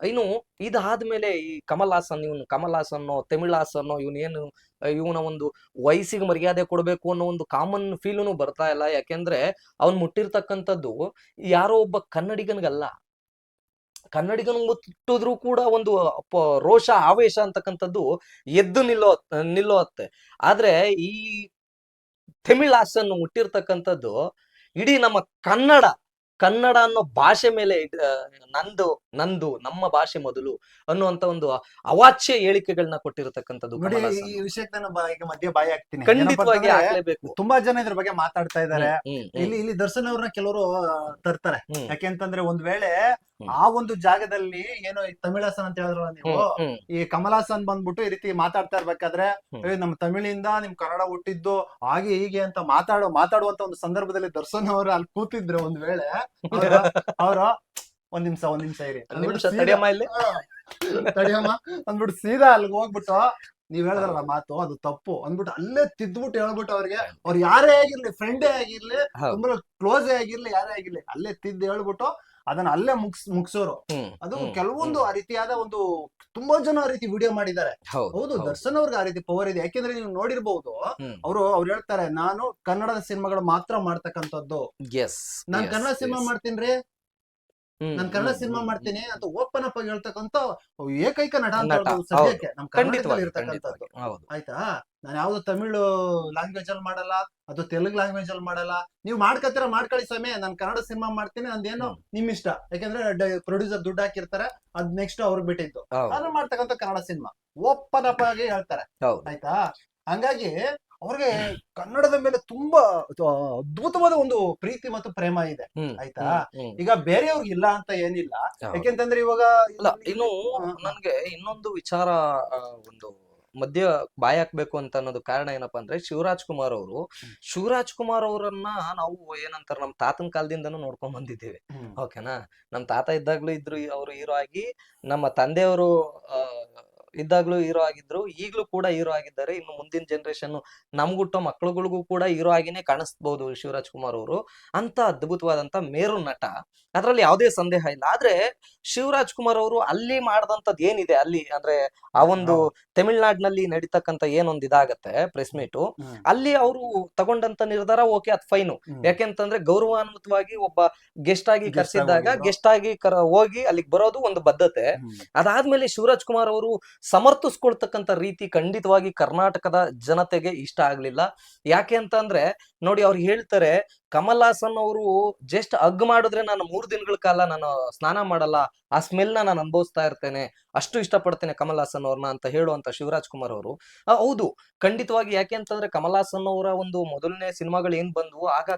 ಇನ್ನು ಇದಾದ್ಮೇಲೆ ಈ ಕಮಲ್ ಹಾಸನ್ ಇವನು ಕಮಲ್ ಹಾಸನ್ ತಮಿಳ್ ಹಾಸನ್ ಇವನ್ ಏನು, ಇವನ ಒಂದು ವಯಸ್ಸಿಗೆ ಮರ್ಯಾದೆ ಕೊಡಬೇಕು ಅನ್ನೋ ಒಂದು ಕಾಮನ್ ಫೀಲುನು ಬರ್ತಾ ಇಲ್ಲ. ಯಾಕೆಂದ್ರೆ ಅವನ್ ಮುಟ್ಟಿರ್ತಕ್ಕಂಥದ್ದು ಯಾರೋ ಒಬ್ಬ ಕನ್ನಡಿಗನ್ಗಲ್ಲ. ಕನ್ನಡಿಗನ್ ಮುಟ್ಟಿದ್ರು ಕೂಡ ಒಂದು ರೋಷ, ಆವೇಶ ಅಂತಕ್ಕಂಥದ್ದು ಎದ್ದು ನಿಲ್ಲೋ, ನಿಲ್ಲೋತ್ತೆ. ಆದ್ರೆ ಈ ತಮಿಳ್ ಹಾಸನ್ ಮುಟ್ಟಿರ್ತಕ್ಕಂಥದ್ದು ಇಡೀ ನಮ್ಮ ಕನ್ನಡ ಕನ್ನಡ ಅನ್ನೋ ಭಾಷೆ ಮೇಲೆ ನಂದು ನಂದು ನಮ್ಮ ಭಾಷೆ ಮೊದಲು ಅನ್ನುವಂತ ಒಂದು ಅವಾಚ್ಯ ಹೇಳಿಕೆಗಳನ್ನ ಕೊಟ್ಟಿರತಕ್ಕಂಥದ್ದು ಈ. ವಿಷಯಕ್ಕೆ ನಾನು ಮಧ್ಯೆ ಬಾಯಿ ಆಗ್ತೀನಿ ಖಂಡಿತವಾಗಿ ಆಗ್ಲೇಬೇಕು ತುಂಬಾ ಜನ ಇದ್ರ ಬಗ್ಗೆ ಮಾತಾಡ್ತಾ ಹ್ಮ್, ಇಲ್ಲಿ ಇಲ್ಲಿ ದರ್ಶನ್ ಅವ್ರನ್ನ ಕೆಲವರು ತರ್ತಾರೆ. ಯಾಕೆಂತಂದ್ರೆ ಒಂದ್ ವೇಳೆ ಆ ಒಂದು ಜಾಗದಲ್ಲಿ ಏನೋ ತಮಿಳಾಸನ್ ಅಂತ ಹೇಳಿದ್ರು ನೀವು ಈ ಕಮಲಾಸನ್ ಬಂದ್ಬಿಟ್ಟು ಈ ರೀತಿ ಮಾತಾಡ್ತಾ ಇರ್ಬೇಕಾದ್ರೆ ಹ್ಮ್. ಏ, ನಮ್ ತಮಿಳಿಂದ ನಿಮ್ ಕನ್ನಡ ಹುಟ್ಟಿದ್ದು ಹಾಗೆ ಹೀಗೆ ಅಂತ ಮಾತಾಡೋ ಮಾತಾಡುವಂತ ಒಂದು ಸಂದರ್ಭದಲ್ಲಿ ದರ್ಶನ್ ಅವರು ಅಲ್ಲಿ ಕೂತಿದ್ರೆ ಒಂದ್ ವೇಳೆ ಅವ್ರ ಒಂದ್ ನಿಮಿಷ ಒಂದ್ ನಿಮಿಷ ಇರಿ. ನಿಮಿಷ ಅಂದ್ಬಿಟ್ಟು ತಡಿಯಮ್ಮ ಇಲ್ಲಿ. ತಡಿಯಮ್ಮ ಅಂದ್ಬಿಟ್ಟು ಸೀದಾ ಅಲ್ಲಿಗೆ ಹೋಗ್ಬಿಟ್ಟು ನೀವ್ ಹೇಳಿದ್ರಲ್ಲ ಮಾತು ಅದು ತಪ್ಪು ಅಂದ್ಬಿಟ್ಟು ಅಲ್ಲೇ ತಿದ್ಬಿಟ್ಟು ಹೇಳ್ಬಿಟ್ಟು ಅವ್ರಿಗೆ ಅವ್ರು ಯಾರೇ ಆಗಿರ್ಲಿ ಫ್ರೆಂಡೇ ಆಗಿರ್ಲಿ ಹೌದು. ತುಂಬಾ ಕ್ಲೋಸೇ ಆಗಿರ್ಲಿ ಯಾರೇ ಆಗಿರ್ಲಿ ಅಲ್ಲೇ ತಿದ್ದು ಹೇಳ್ಬಿಟ್ಟು ಅದನ್ನ ಅಲ್ಲೇ ಮುಗ್ಸ್ ಮುಗಿಸೋರು. ಅದು ಕೆಲವೊಂದು ಆ ರೀತಿಯಾದ ಒಂದು ತುಂಬಾ ಜನ ಆ ರೀತಿ ವಿಡಿಯೋ ಮಾಡಿದ್ದಾರೆ. ಹೌದು. ದರ್ಶನ್ ಅವ್ರಿಗೆ ಆ ರೀತಿ ಪವರ್ ಇದೆ. ಯಾಕೆಂದ್ರೆ ನೀವು ನೋಡಿರ್ಬಹುದು. ಅವರು ಅವ್ರು ಹೇಳ್ತಾರೆ ನಾನು ಕನ್ನಡದ ಸಿನಿಮಾಗಳು ಮಾತ್ರ ಮಾಡ್ತಕ್ಕಂಥದ್ದು. ಎಸ್ ನಾನ್ ಕನ್ನಡ ಸಿನಿಮಾ. ಮಾಡ್ತೀನಿ ನಾನು ನಾನ್ ಕನ್ನಡ ಸಿನಿಮಾ ಮಾಡ್ತೀನಿ ಅಂತ ಓಪನ್ ಅಪ್ ಆಗಿ ಹೇಳ್ತಕ್ಕಂತ ಏಕೈಕ ನಟ ಅಂತ ಸದ್ಯಕ್ಕೆ ನಮ್ ಕನ್ನಡದಲ್ಲಿ ಇರ್ತಕ್ಕಂಥದ್ದು ಆಯ್ತಾ? ನಾನು ಯಾವ್ದು ತಮಿಳು ಲ್ಯಾಂಗ್ವೇಜ್ ಅಲ್ಲಿ ಮಾಡಲ್ಲ ಅದು ತೆಲುಗು ಲ್ಯಾಂಗ್ವೇಜ್ ಅಲ್ಲಿ ಮಾಡಲ್ಲ. ನೀವು ಮಾಡ್ಕತ್ತೀರ ಮಾಡ್ಕೊಳ್ಳಿ ಸಮಯ ನಾನು ಕನ್ನಡ ಸಿನಿಮಾ ಮಾಡ್ತೀನಿ ನಂದೇನು ಏನು ನಿಮ್ ಇಷ್ಟ ಯಾಕಂದ್ರೆ ಪ್ರೊಡ್ಯೂಸರ್ ದುಡ್ಡು ಹಾಕಿರ್ತಾರೆ ಅದ್ ನೆಕ್ಸ್ಟ್ ಅವ್ರಿಗೆ ಬಿಟ್ಟಿದ್ದು. ನಾನು ಮಾಡ್ತಕ್ಕಂತ ಕನ್ನಡ ಸಿನಿಮಾ ಓಪನ್ ಅಪ್ ಆಗಿ ಹೇಳ್ತಾರೆ ಆಯ್ತಾ? ಹಂಗಾಗಿ ಅವ್ರಿಗೆ ಕನ್ನಡದ ಮೇಲೆ ತುಂಬಾ ಅದ್ಭುತವಾದ ಒಂದು ಪ್ರೀತಿ ಮತ್ತು ಪ್ರೇಮ ಇದೆ. ಆಯ್ತಾ? ಈಗ ಬೇರೆಯವ್ರಿಗೆ ಇಲ್ಲ ಅಂತ ಏನಿಲ್ಲ. ಯಾಕೆಂತಂದ್ರೆ ಇವಾಗ ಇನ್ನು. ನನ್ಗೆ ಇನ್ನೊಂದು ವಿಚಾರ ಒಂದು ಮಧ್ಯ ಬಾಯ್ ಹಾಕ್ಬೇಕು ಅಂತ ಅನ್ನೋದು ಕಾರಣ ಏನಪ್ಪಾ ಅಂದ್ರೆ ಶಿವರಾಜ್ ಕುಮಾರ್ ಅವರು ಶಿವರಾಜ್ ಕುಮಾರ್ ಅವರನ್ನ ನಾವು ಏನಂತಾರ ನಮ್ ತಾತನ ಕಾಲದಿಂದನೂ ನೋಡ್ಕೊಂಡ್ ಬಂದಿದ್ದೇವೆ. ಓಕೆನಾ? ನಮ್ ತಾತ ಇದ್ದಾಗ್ಲೂ ಇದ್ರು ಅವರು ಹೀರೋ ಆಗಿ ನಮ್ಮ ತಂದೆಯವರು ಇದ್ದಾಗ್ಲೂ ಹೀರೋ ಆಗಿದ್ರು ಈಗ್ಲೂ ಕೂಡ ಹೀರೋ ಆಗಿದ್ದಾರೆ. ಇನ್ನು ಮುಂದಿನ ಜನರೇಷನ್ ನಮ್ಗುಟ್ಟೋ ಮಕ್ಳುಗಳಿಗೂ ಕೂಡ ಹೀರೋ ಆಗಿನೇ ಕಾಣಿಸ್ಬಹುದು ಶಿವರಾಜ್ ಕುಮಾರ್ ಅವರು. ಅಂತ ಅದ್ಭುತವಾದಂತ ಮೇರು ನಟ. ಅದ್ರಲ್ಲಿ ಯಾವುದೇ ಸಂದೇಹ ಇಲ್ಲ. ಆದ್ರೆ ಶಿವರಾಜ್ ಕುಮಾರ್ ಅವರು ಅಲ್ಲಿ ಮಾಡದಂತದ್ ಏನಿದೆ? ಅಲ್ಲಿ ಅಂದ್ರೆ ಆ ಒಂದು ತಮಿಳ್ನಾಡಿನಲ್ಲಿ ನಡೀತಕ್ಕಂತ ಏನೊಂದ್ ಇದಾಗತ್ತೆ ಪ್ರೆಸ್ ಮೀಟು ಅಲ್ಲಿ ಅವರು ತಗೊಂಡಂತ ನಿರ್ಧಾರ ಓಕೆ ಅದ್ ಫೈನು. ಯಾಕೆಂತಂದ್ರೆ ಗೌರವಾನ್ವಿತವಾಗಿ ಒಬ್ಬ ಗೆಸ್ಟ್ ಆಗಿ ಕರ್ಸಿದಾಗ ಕರ್ಸಿದ್ದಾಗ ಗೆಸ್ಟ್ ಆಗಿ ಕರ ಹೋಗಿ ಅಲ್ಲಿಗೆ ಬರೋದು ಒಂದು ಬದ್ಧತೆ. ಅದಾದ್ಮೇಲೆ ಶಿವರಾಜ್ ಕುಮಾರ್ ಅವರು ಸಮರ್ಥಿಸ್ಕೊಳ್ತಕ್ಕಂತ ರೀತಿ ಖಂಡಿತವಾಗಿ ಕರ್ನಾಟಕದ ಜನತೆಗೆ ಇಷ್ಟ ಆಗ್ಲಿಲ್ಲ. ಯಾಕೆ ಅಂತಂದ್ರೆ ನೋಡಿ ಅವ್ರು ಹೇಳ್ತಾರೆ ಕಮಲ್ ಹಾಸನ್ ಅವರು ಜಸ್ಟ್ ಅಗ್ ಮಾಡಿದ್ರೆ ನಾನು ಮೂರು ದಿನಗಳ ಕಾಲ ನಾನು ಸ್ನಾನ ಮಾಡಲ್ಲ, ಆ ಸ್ಮೆಲ್ನ ನಾನು ಅನುಭವಿಸ್ತಾ ಇರ್ತೇನೆ, ಅಷ್ಟು ಇಷ್ಟಪಡ್ತೇನೆ ಕಮಲ್ ಹಾಸನ್ ಅವ್ರನ್ನ ಅಂತ ಹೇಳುವಂತ ಶಿವರಾಜ್ ಕುಮಾರ್ ಅವರು. ಹೌದು, ಖಂಡಿತವಾಗಿ ಯಾಕೆ ಅಂತಂದ್ರೆ ಕಮಲ್ ಹಾಸನ್ ಅವರ ಒಂದು ಮೊದಲನೇ ಸಿನಿಮಾಗಳು ಏನ್ ಬಂದವು, ಆಗ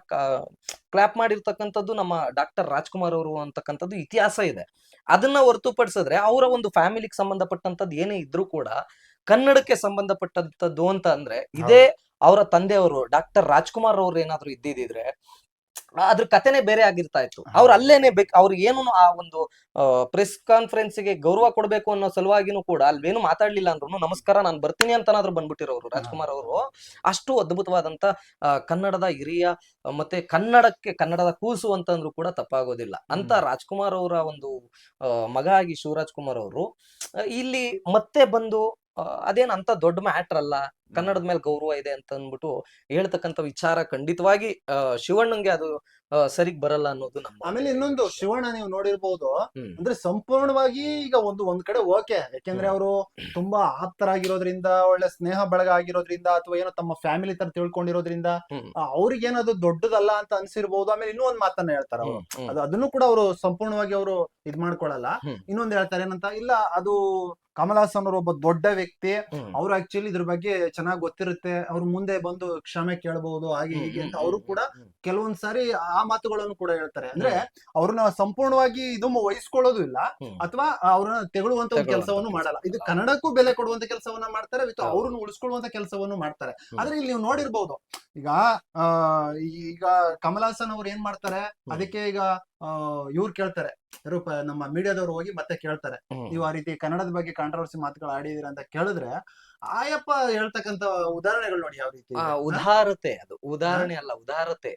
ಕ್ಲಾಪ್ ಮಾಡಿರ್ತಕ್ಕಂಥದ್ದು ನಮ್ಮ ಡಾಕ್ಟರ್ ರಾಜ್ಕುಮಾರ್ ಅವರು ಅಂತಕ್ಕಂಥದ್ದು ಇತಿಹಾಸ ಇದೆ. ಅದನ್ನ ಹೊರತುಪಡಿಸಿದ್ರೆ, ಅವರ ಒಂದು ಫ್ಯಾಮಿಲಿಗೆ ಸಂಬಂಧಪಟ್ಟಂತದ್ದು ಏನೇ ಇದ್ರೂ ಕೂಡ ಕನ್ನಡಕ್ಕೆ ಸಂಬಂಧಪಟ್ಟಂತದ್ದು ಅಂತ ಅಂದ್ರೆ ಇದೇ ಅವರ ತಂದೆಯವರು ಡಾಕ್ಟರ್ ರಾಜ್ಕುಮಾರ್ ಅವ್ರು ಏನಾದ್ರು ಇದ್ದಿದ್ರೆ ಅದ್ರ ಕಥೆನೆ ಬೇರೆ ಆಗಿರ್ತಾ ಇತ್ತು ಅವ್ರ ಅಲ್ಲೇನೆ ಬೇಕು ಅವ್ರಿಗೆ ಏನು ಆ ಒಂದು ಪ್ರೆಸ್ ಕಾನ್ಫರೆನ್ಸ್ಗೆ ಗೌರವ ಕೊಡಬೇಕು ಅನ್ನೋ ಸಲುವಾಗಿನೂ ಕೂಡ ಅಲ್ವೇನು ಮಾತಾಡ್ಲಿಲ್ಲ ಅಂದ್ರು ನಮಸ್ಕಾರ ನಾನು ಬರ್ತೀನಿ ಅಂತನಾದ್ರು ಬಂದ್ಬಿಟ್ಟಿರೋರು ರಾಜ್ಕುಮಾರ್ ಅವರು. ಅಷ್ಟು ಅದ್ಭುತವಾದಂತ ಕನ್ನಡದ ಹಿರಿಯ ಮತ್ತೆ ಕನ್ನಡಕ್ಕೆ ಕನ್ನಡದ ಕೂಸು ಅಂತಂದ್ರು ಕೂಡ ತಪ್ಪಾಗೋದಿಲ್ಲ. ಅಂತ ರಾಜ್ಕುಮಾರ್ ಅವರ ಒಂದು ಮಗ ಆಗಿ ಶಿವರಾಜ್ ಕುಮಾರ್ ಅವರು ಇಲ್ಲಿ ಮತ್ತೆ ಬಂದು ಅದೇನ್ ಅಂತ ದೊಡ್ಡ ಮ್ಯಾಟ್ರ್ ಅಲ್ಲ ಕನ್ನಡದ ಮೇಲೆ ಗೌರವ ಇದೆ ಅಂತ ಅಂದ್ಬಿಟ್ಟು ಹೇಳ್ತಕ್ಕಂಥ ವಿಚಾರ ಖಂಡಿತವಾಗಿ ಶಿವಣ್ಣಂಗೆ ಅದು ಸರಿಗ್ ಬರಲ್ಲ ಅನ್ನೋದು ನಮ್ಮ ಆಮೇಲೆ ಇನ್ನೊಂದು ಶಿವಣ್ಣ ನೀವು ನೋಡಿರ್ಬಹುದು ಅಂದ್ರೆ ಸಂಪೂರ್ಣವಾಗಿ ಈಗ ಒಂದು ಒಂದ್ ಕಡೆ ಓಕೆ ಯಾಕೆಂದ್ರೆ. ಅವರು ತುಂಬಾ ಆಪ್ತರಾಗಿರೋದ್ರಿಂದ ಒಳ್ಳೆ ಸ್ನೇಹ ಬಳಗ ಆಗಿರೋದ್ರಿಂದ ಅಥವಾ ಏನೋ ತಮ್ಮ ಫ್ಯಾಮಿಲಿ ತರ ತಿಳ್ಕೊಂಡಿರೋದ್ರಿಂದ ಅವ್ರಿಗೇನದು ದೊಡ್ಡದಲ್ಲ ಅಂತ ಅನ್ಸಿರ್ಬಹುದು ಆಮೇಲೆ ಇನ್ನೂ ಒಂದ್ ಮಾತನ್ನ ಹೇಳ್ತಾರೆ ಅವರು. ಅದು ಅದನ್ನು ಕೂಡ ಅವರು ಸಂಪೂರ್ಣವಾಗಿ ಅವರು ಇದ್ ಮಾಡ್ಕೊಳಲ್ಲ. ಇನ್ನೊಂದ್ ಹೇಳ್ತಾರೆ ಏನಂತ ಇಲ್ಲ ಅದು ಕಮಲ್ ಹಾಸನ್ ಅವರು ಒಬ್ಬ ದೊಡ್ಡ ವ್ಯಕ್ತಿ. ಅವ್ರು ಆಕ್ಚುಲಿ ಇದ್ರ ಬಗ್ಗೆ ಚೆನ್ನಾಗಿ ಗೊತ್ತಿರುತ್ತೆ. ಅವ್ರು ಮುಂದೆ ಬಂದು ಕ್ಷಮೆ ಕೇಳಬಹುದು ಹಾಗೆ ಹೀಗೆ ಅಂತ ಅವರು ಕೂಡ. ಕೆಲವೊಂದ್ ಸಾರಿ ಆ ಮಾತುಗಳನ್ನು ಕೂಡ ಹೇಳ್ತಾರೆ. ಅಂದ್ರೆ ಅವ್ರನ್ನ ಸಂಪೂರ್ಣವಾಗಿ ಇದು ವಹಿಸ್ಕೊಳ್ಳೋದು ಇಲ್ಲ. ಅಥವಾ ಅವ್ರನ್ನ ತೆಗಳುವಂತ ಒಂದು ಕೆಲಸವನ್ನು ಮಾಡಲ್ಲ. ಇದು ಕನ್ನಡಕ್ಕೂ ಬೆಲೆ ಕೊಡುವಂತ ಕೆಲಸವನ್ನ ಮಾಡ್ತಾರೆ ವಿತ್. ಅವ್ರನ್ನ ಉಳಿಸ್ಕೊಳ್ಳುವಂತ ಕೆಲಸವನ್ನು ಮಾಡ್ತಾರೆ. ಆದ್ರೆ ಇಲ್ಲಿ ನೀವು ನೋಡಿರ್ಬಹುದು ಈಗ ಆ ಈಗ ಕಮಲ್ ಹಾಸನ್ ಅವ್ರು ಏನ್ ಮಾಡ್ತಾರೆ ಅದಕ್ಕೆ ಈಗ ಇವ್ರು ಕೇಳ್ತಾರೆ ರೂಪ ನಮ್ಮ ಮೀಡಿಯಾದವ್ರು ಹೋಗಿ ಮತ್ತೆ ಕೇಳ್ತಾರೆ. ನೀವು ಆ ರೀತಿ ಕನ್ನಡದ ಬಗ್ಗೆ ಕಾಂಟ್ರವರ್ಸಿ ಮಾತುಗಳು ಆಡಿದಿರ ಅಂತ ಕೇಳಿದ್ರೆ ಆಯಪ್ಪ ಹೇಳ್ತಕ್ಕಂತ ಉದಾಹರಣೆಗಳು ನೋಡಿ ಯಾವ ರೀತಿ ಉದಾರತೆ ಅದು ಉದಾಹರಣೆ ಅಲ್ಲ ಉದಾರತೆ.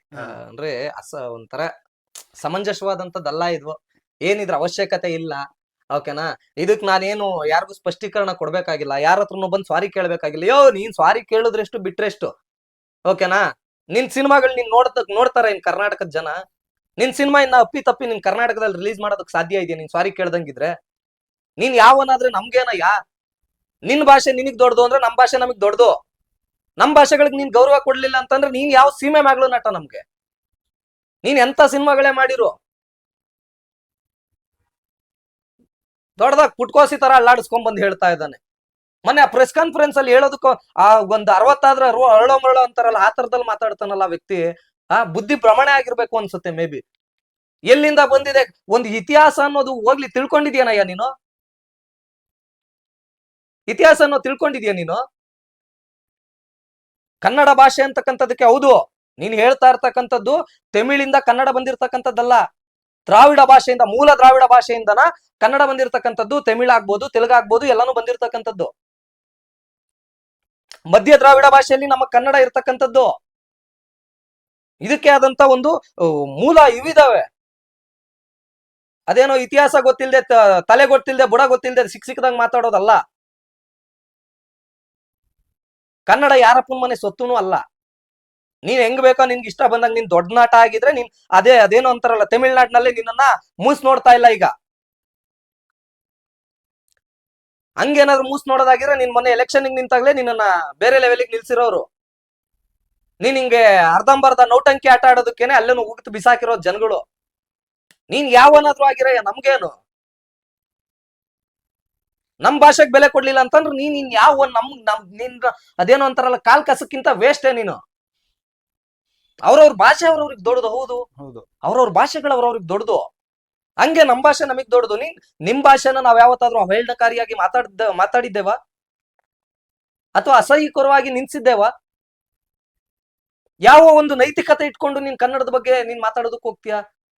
ಅಂದ್ರೆ ಅಸ ಒಂಥರ ಸಮಂಜಸವಾದಂತದ್ದಲ್ಲ ಇದು. ಏನಿದ್ರ ಅವಶ್ಯಕತೆ ಇಲ್ಲ. ಓಕೆನಾ ಇದಕ್ ನಾನೇನು ಯಾರಿಗೂ ಸ್ಪಷ್ಟೀಕರಣ ಕೊಡ್ಬೇಕಾಗಿಲ್ಲ ಯಾರ ಹತ್ರನು ಬಂದು ಸಾರಿ ಕೇಳ್ಬೇಕಾಗಿಲ್ಲ. ಯೋ ನೀನ್ ಸಾರಿ ಕೇಳಿದ್ರೆಷ್ಟು ಬಿಟ್ರೆಷ್ಟು? ಓಕೆನಾ ನಿನ್ ಸಿನಿಮಾಗಳು ನೀನ್ ನೋಡ್ತಕ್ ನೋಡ್ತಾರ ಇನ್ ಕರ್ನಾಟಕದ ಜನ? ನಿನ್ ಸಿನಿಮಾ ಇನ್ನ ಅಪ್ಪಿ ತಪ್ಪಿ ನಿನ್ ಕರ್ನಾಟಕದಲ್ಲಿ ರಿಲೀಸ್ ಮಾಡೋದಕ್ ಸಾಧ್ಯ ಇದೆಯಾ? ನೀನ್ ಸಾರಿ ಕೇಳ್ದಂಗಿದ್ರೆ. ನೀನ್ ಯಾವನಾದ್ರೆ ನಮ್ಗೇನಯ್ಯ ನಿನ್ ಭಾಷೆ ನಿನಗ್ ದೊಡ್ಡದು ಅಂದ್ರೆ ನಮ್ ಭಾಷೆ ನಮಗ್ ದೊಡ್ಡದು. ನಮ್ ಭಾಷೆಗಳಿಗೆ ನೀನ್ ಗೌರವ ಕೊಡ್ಲಿಲ್ಲ ಅಂತಂದ್ರೆ ನೀನ್ ಯಾವ ಸೀಮೆ ಮಾಗ್ಲು ನಟ ನಮ್ಗೆ. ನೀನ್ ಎಂತ ಸಿನಿಮಾಗಳೇ ಮಾಡಿರು? ದೊಡ್ಡದಾಗ ಪುಟ್ಕೋಸಿ ತರ ಅಲ್ಲಾಡಿಸ್ಕೊಂಡ್ ಬಂದು ಹೇಳ್ತಾ ಇದ್ದಾನೆ. ಮೊನ್ನೆ ಪ್ರೆಸ್ ಕಾನ್ಫರೆನ್ಸ್ ಅಲ್ಲಿ ಹೇಳೋದಕ್ಕೂ ಆ ಒಂದ್ ಅರವತ್ತಾದ್ರ ಅರವ ಅರಳೋ ಮರಳೋ ಅಂತಾರಲ್ಲ, ಆ ತರದಲ್ಲಿ ಮಾತಾಡ್ತಾನಲ್ಲ ವ್ಯಕ್ತಿ. ಆ, ಬುದ್ಧಿ ಭ್ರಮಣೆ ಆಗಿರ್ಬೇಕು ಅನ್ಸುತ್ತೆ ಮೇ ಬಿ ಎಲ್ಲಿಂದ ಬಂದಿದೆ? ಒಂದು ಇತಿಹಾಸ ಅನ್ನೋದು ಹೋಗ್ಲಿ ತಿಳ್ಕೊಂಡಿದ್ಯಾನಯ್ಯ ನೀನು? ಇತಿಹಾಸ ಅನ್ನೋ ತಿಳ್ಕೊಂಡಿದ್ಯಾ ನೀನು? ಕನ್ನಡ ಭಾಷೆ ಅಂತಕ್ಕಂಥದಕ್ಕೆ ಹೌದು. ನೀನ್ ಹೇಳ್ತಾ ಇರ್ತಕ್ಕಂಥದ್ದು ತಮಿಳಿಂದ ಕನ್ನಡ ಬಂದಿರತಕ್ಕಂಥದ್ದಲ್ಲ. ದ್ರಾವಿಡ ಭಾಷೆಯಿಂದ, ಮೂಲ ದ್ರಾವಿಡ ಭಾಷೆಯಿಂದನ ಕನ್ನಡ ಬಂದಿರತಕ್ಕಂಥದ್ದು, ತಮಿಳ್ ಆಗ್ಬೋದು, ತೆಲುಗು ಆಗ್ಬೋದು, ಎಲ್ಲಾನು ಬಂದಿರತಕ್ಕಂಥದ್ದು. ಮಧ್ಯ ದ್ರಾವಿಡ ಭಾಷೆಯಲ್ಲಿ ನಮ್ಮ ಕನ್ನಡ ಇರ್ತಕ್ಕಂಥದ್ದು. ಇದಕ್ಕೆ ಆದಂತ ಒಂದು ಮೂಲ ಇವಿದಾವೆ. ಅದೇನೋ ಇತಿಹಾಸ ಗೊತ್ತಿಲ್ಲದೆ ತಲೆ ಗೊತ್ತಿಲ್ಲದೆ ಬುಡ ಗೊತ್ತಿಲ್ಲದೆ ಸಿಕ್ ಸಿಕ್ಕದಂಗ್ ಮಾತಾಡೋದಲ್ಲ. ಕನ್ನಡ ಯಾರಪ್ಪನ ಮನೆ ಸೊತ್ತುನು ಅಲ್ಲ. ನೀನ್ ಹೆಂಗ್ ಬೇಕೋ ನಿನ್ಗೆ ಇಷ್ಟ ಬಂದಾಗ ನಿನ್ ದೊಡ್ಡ ನಾಟ ಆಗಿದ್ರೆ ನೀನ್ ಅದೇ, ಅದೇನೋ ಅಂತಾರಲ್ಲ, ತಮಿಳ್ನಾಡಿನಲ್ಲಿ ನಿನ್ನನ್ನ ಮೂಸ್ ನೋಡ್ತಾ ಇಲ್ಲ ಈಗ. ಹಂಗೇನಾದ್ರು ಮೂಸ್ ನೋಡೋದಾಗಿದ್ರೆ ನಿನ್ ಮೊನ್ನೆ ಎಲೆಕ್ಷನ್ ನಿಂತಾಗ್ಲೇ ನಿನ್ನನ್ನ ಬೇರೆ ಲೆವೆಲ್ಗೆ ನಿಲ್ಸಿರೋರು. ನೀನ್ ಹಿಂಗೆ ಅರ್ಧಂಬರ್ಧ ನೌಟಂಕಿ ಆಟ ಆಡೋದಕ್ಕೇನೆ ಅಲ್ಲೇನು ಉಗಿತು ಬಿಸಾಕಿರೋ ಜನಗಳು. ನೀನ್ ಯಾವನಾದ್ರೂ ಆಗಿರ ನಮ್ಗೇನು? ನಮ್ ಭಾಷೆಗೆ ಬೆಲೆ ಕೊಡ್ಲಿಲ್ಲ ಅಂತಂದ್ರೆ ನೀನ್ ಇನ್ ಯಾವ ನಮ್ ನಮ್ ನಿನ್ ಅದೇನೋ ಅಂತಾರಲ್ಲ ಕಾಲ್ ಕಸಕ್ಕಿಂತ ವೇಸ್ಟೇ ನೀನು. ಅವ್ರವ್ರ ಭಾಷೆ ಅವ್ರವ್ರಿಗೆ ದೊಡ್ಡದು ಹೌದು. ಹೌದು. ಅವ್ರವ್ರ ಭಾಷೆಗಳು ಅವ್ರವ್ರಿಗೆ ದೊಡ್ಡದು. ಹಂಗೆ ನಮ್ ಭಾಷೆ ನಮಗ್ ದೊಡ್ಡದು. ನೀನ್ ನಿಮ್ ಭಾಷೆನ ನಾವ್ ಯಾವತ್ತಾದ್ರೂ ಅವಹೇಳನಕಾರಿಯಾಗಿ ಮಾತಾಡ್ದ ಮಾತಾಡಿದ್ದೇವಾ? ಅಥವಾ ಅಸಹ್ಯಕರವಾಗಿ ನಿನ್ಸಿದ್ದೇವ ಯಾವ ಒಂದು ನೈತಿಕತೆ ಇಟ್ಕೊಂಡು ನೀನ್ ಕನ್ನಡದ ಬಗ್ಗೆ ನೀನ್ ಮಾತಾಡೋದಕ್ಕೆ ಹೋಗ್ತೀಯಾ?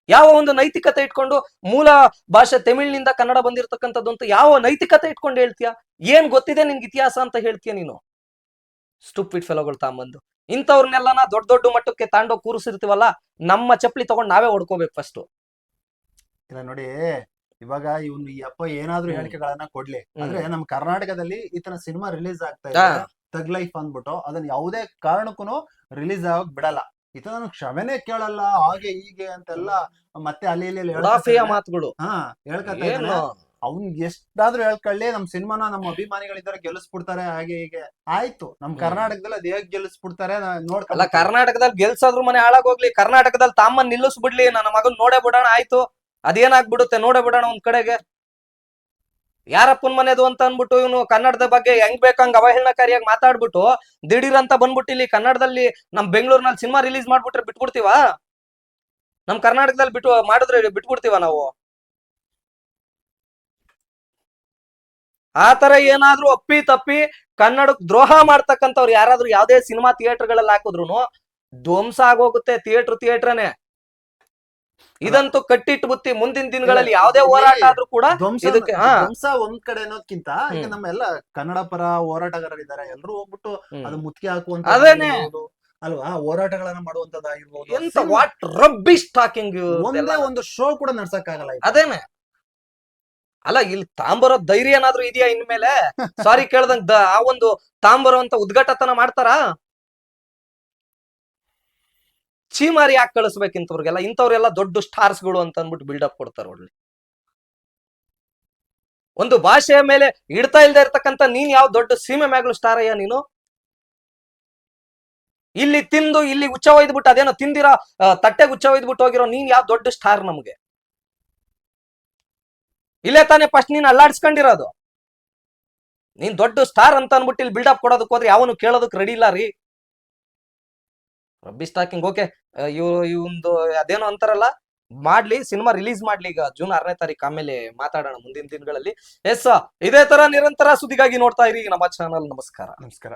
ಯಾವ ಒಂದು ನೈತಿಕತೆ ಇಟ್ಕೊಂಡು ಮೂಲ ಭಾಷೆ ತಮಿಳಿನಿಂದ ಕನ್ನಡ ಬಂದಿರತಕ್ಕಂಥದ್ದು ಅಂತ ಯಾವ ನೈತಿಕತೆ ಇಟ್ಕೊಂಡು ಹೇಳ್ತೀಯಾ? ಏನ್ ಗೊತ್ತಿದೆ ನಿನ್ಗೆ ಇತಿಹಾಸ ಅಂತ ಹೇಳ್ತೀಯ ನೀನು? ಸ್ಟುಪಿಡ್ ಫೆಲೋಗಳು ತಾಂಬಂದು. ಇಂಥವ್ರನ್ನೆಲ್ಲನ ದೊಡ್ಡ ದೊಡ್ಡ ಮಟ್ಟಕ್ಕೆ ತಾಂಡೋ ಕೂರಿಸಿರ್ತೀವಲ್ಲ ನಮ್ಮ ಚಪ್ಪಲಿ ತಗೊಂಡ್ ನಾವೇ ಹೊಡ್ಕೋಬೇಕು ಫಸ್ಟ್ ಇಲ್ಲ ನೋಡಿ ಇವಾಗ ಇವ್ನು ಈ ಅಪ್ಪ ಏನಾದ್ರೂ. ಹೇಳಿಕೆಗಳನ್ನ ಕೊಡ್ಲಿ. ಅಂದ್ರೆ ನಮ್ ಕರ್ನಾಟಕದಲ್ಲಿ ಈತನ ಸಿನಿಮಾ ರಿಲೀಸ್ ಆಗ್ತಾ. ಇದೆ ತಗ್ ಲೈಫ್ ಅಂದ್ಬಿಟ್ಟು ಅದನ್ನ ಯಾವುದೇ ಕಾರಣಕ್ಕೂ ರಿಲೀಸ್ ಆಗಕ್ ಬಿಡಲ್ಲ. ಈತ ನನ್ ಕ್ಷಮೆನೆ ಕೇಳಲ್ಲ ಹಾಗೆ ಹೀಗೆ ಅಂತೆಲ್ಲ ಮತ್ತೆ ಅಲ್ಲಿ ಇಲ್ಲಿ ಮಾತುಗಳು. ಹಾ ಹೇಳ್ಕೊತಾ ಏನು? ಇದ್ದಾನೆ ಅವ್ನ್ ಎಷ್ಟಾದ್ರೂ ಹೇಳ್ಕೊಳ್ಳಿ ನಮ್ ಸಿನಿಮಾನ ನಮ್ಮ ಅಭಿಮಾನಿಗಳಿದ್ದಾರೆ ಗೆಲ್ಲಿಸ್ಬಿಡ್ತಾರೆ ಹಾಗೆ ಹೀಗೆ. ಆಯ್ತು ನಮ್. ಕರ್ನಾಟಕದಲ್ಲಿ ಅದ್ ಹೇಗ್ ಗೆಲ್ಲಿಸ್ಬಿಡ್ತಾರೆ ನೋಡ್ಕಲ್ಲ ಕರ್ನಾಟಕದಲ್ಲಿ ಗೆಲ್ಸಾದ್ರು ಮನೆ ಹಾಳಾಗೋಗ್ಲಿ ಕರ್ನಾಟಕದಲ್ಲಿ ತಾಮನ್ ನಿಲ್ಲಿಸ್ಬಿಡ್ಲಿ ನನ್ನ ಮಗನ್ ನೋಡೇ ಬಿಡೋಣ ಆಯ್ತು. ಅದೇನಾಗ್ಬಿಡುತ್ತೆ ನೋಡೇ ಬಿಡೋಣ ಒಂದ್ ಕಡೆಗೆ. ಯಾರಪ್ಪನ್ ಮನೆದು ಅಂತ ಅನ್ಬಿಟ್ಟು ಇವನು ಕನ್ನಡದ ಬಗ್ಗೆ ಹೆಂಗ್ ಬೇಕಂಗ್ ಅವಹೇಳನಕಾರಿಯಾಗಿ ಮಾತಾಡ್ಬಿಟ್ಟು ದಿಢೀರ್ ಅಂತ ಬಂದ್ಬಿಟ್ಟು ಇಲ್ಲಿ ಕನ್ನಡದಲ್ಲಿ ನಮ್ ಬೆಂಗಳೂರಿನಲ್ಲಿ ಸಿನಿಮಾ ರಿಲೀಸ್ ಮಾಡ್ಬಿಟ್ರೆ ಬಿಟ್ಬಿಡ್ತೀವ? ನಮ್ ಕರ್ನಾಟಕದಲ್ಲಿ ಬಿಟ್ಟು ಮಾಡಿದ್ರೆ ಬಿಟ್ಬಿಡ್ತೀವ ನಾವು? ಆತರ ಏನಾದ್ರೂ ಅಪ್ಪಿ ತಪ್ಪಿ ಕನ್ನಡಕ್ ದ್ರೋಹ ಮಾಡ್ತಕ್ಕಂಥವ್ರು ಯಾರಾದ್ರೂ ಯಾವ್ದೇ ಸಿನಿಮಾ ಥಿಯೇಟರ್ಗಳಲ್ಲಿ ಹಾಕಿದ್ರು ಧ್ವಂಸ ಆಗೋಗುತ್ತೆ ಥಿಯೇಟರ್ ಥಿಯೇಟ್ರನೇ. ಇದಂತೂ ಕಟ್ಟಿಟ್ಟು ಬುತ್ತಿ ಮುಂದಿನ ದಿನಗಳಲ್ಲಿ ಯಾವ್ದೇ ಹೋರಾಟ ಆದ್ರೂ ಕೂಡ ಇದಕ್ಕೆ ಧ್ವಂಸ ಒಂದ್ ಕಡೆ ಅನ್ನೋದ್ಕಿಂತ ಈಗ. ನಮ್ಮೆಲ್ಲ ಕನ್ನಡ ಪರ ಹೋರಾಟಗಾರರಿದ್ದಾರೆ. ಎಲ್ಲರೂ ಹೋಗ್ಬಿಟ್ಟು. ಅದು ಮುತ್ತಿಗೆ ಹಾಕುವಂತ ಅದೇನೆ. ಅಲ್ವಾ? ಹೋರಾಟಗಳನ್ನ ಮಾಡುವಂತದ್ದಾಗಿರ್ಬೋದು. ಎಂತ ವಾಟ್ ರಬ್ಬಿಶ್ ಟಾಕಿಂಗ್ ಒಂದೇ ಒಂದು ಶೋ ಕೂಡ ನಡ್ಸಕ್ ಆಗಲ್ಲ ಅದೇನೆ. ಅಲ್ಲ ಇಲ್ಲಿ ತಾಂಬರೋ ಧೈರ್ಯ ಏನಾದ್ರೂ ಇದೆಯಾ ಇನ್ಮೇಲೆ? ಸಾರಿ ಕೇಳ್ದಂಗ ಆ ಒಂದು ತಾಂಬರೋ ಅಂತ ಉದ್ಘಾಟತನ ಮಾಡ್ತಾರಾ? ಚೀಮಾರಿ ಯಾಕೆ ಕಳಿಸ್ಬೇಕು ಇಂಥವ್ರಿಗೆಲ್ಲ ಇಂಥವ್ರೆಲ್ಲ ದೊಡ್ಡ ಸ್ಟಾರ್ಸ್ಗಳು ಅಂತ ಅಂದ್ಬಿಟ್ಟು ಬಿಲ್ಡಪ್ ಕೊಡ್ತಾರೆ ಒಳ್ಳೆ. ಒಂದು ಭಾಷೆಯ ಮೇಲೆ ಇಡ್ತಾ ಇಲ್ದೇ ಇರ್ತಕ್ಕಂಥ ನೀನ್ ಯಾವ ದೊಡ್ಡ ಸೀಮೆ ಮ್ಯಾಗ್ಲು ಸ್ಟಾರ್ ಅಯ್ಯ ನೀನು? ಇಲ್ಲಿ ತಿಂದು, ಇಲ್ಲಿ ಉಚ್ಚ ಒಯ್ದ್ಬಿಟ್ಟು, ಅದೇನೋ ತಿಂದಿರೋ ತಟ್ಟೆಗೆ ಉಚ್ಚ ಒಯ್ದ್ಬಿಟ್ಟು ಹೋಗಿರೋ ನೀನ್ ಯಾವ ದೊಡ್ಡ ಸ್ಟಾರ್ ನಮ್ಗೆ? ಇಲ್ಲೇ ತಾನೇ ಫಸ್ಟ್ ನೀನ್ ಅಲ್ಲಾಡ್ಸ್ಕೊಂಡಿರೋದು. ನೀನ್ ದೊಡ್ಡ ಸ್ಟಾರ್ ಅಂತ ಅನ್ಬಿಟ್ಟು ಇಲ್ಲಿ ಬಿಲ್ಡಪ್ ಕೊಡೋದಕ್ಕೆ ಹೋದ್ರೆ ಯಾವನು ಕೇಳೋದಕ್ಕೆ ರೆಡಿ ಇಲ್ಲ ರೀ? ರಬ್ಬಿ ಸ್ಟಾಕಿಂಗ್ ಓಕೆ ಇವ್, ಇವಂದು ಅದೇನೋ ಅಂತಾರಲ್ಲ, ಮಾಡ್ಲಿ, ಸಿನಿಮಾ ರಿಲೀಸ್ ಮಾಡ್ಲಿ ಈಗ ಜೂನ್ ಆರನೇ ತಾರೀಕು ಆಮೇಲೆ ಮಾತಾಡೋಣ ಮುಂದಿನ ದಿನಗಳಲ್ಲಿ. ಎಸ್ ಇದೇ ತರ ನಿರಂತರ ಸುದ್ದಿಗಾಗಿ ನೋಡ್ತಾ ಇರಿ ನಮ್ಮ ಚಾನಲ್ ನಮಸ್ಕಾರ. ನಮಸ್ಕಾರ.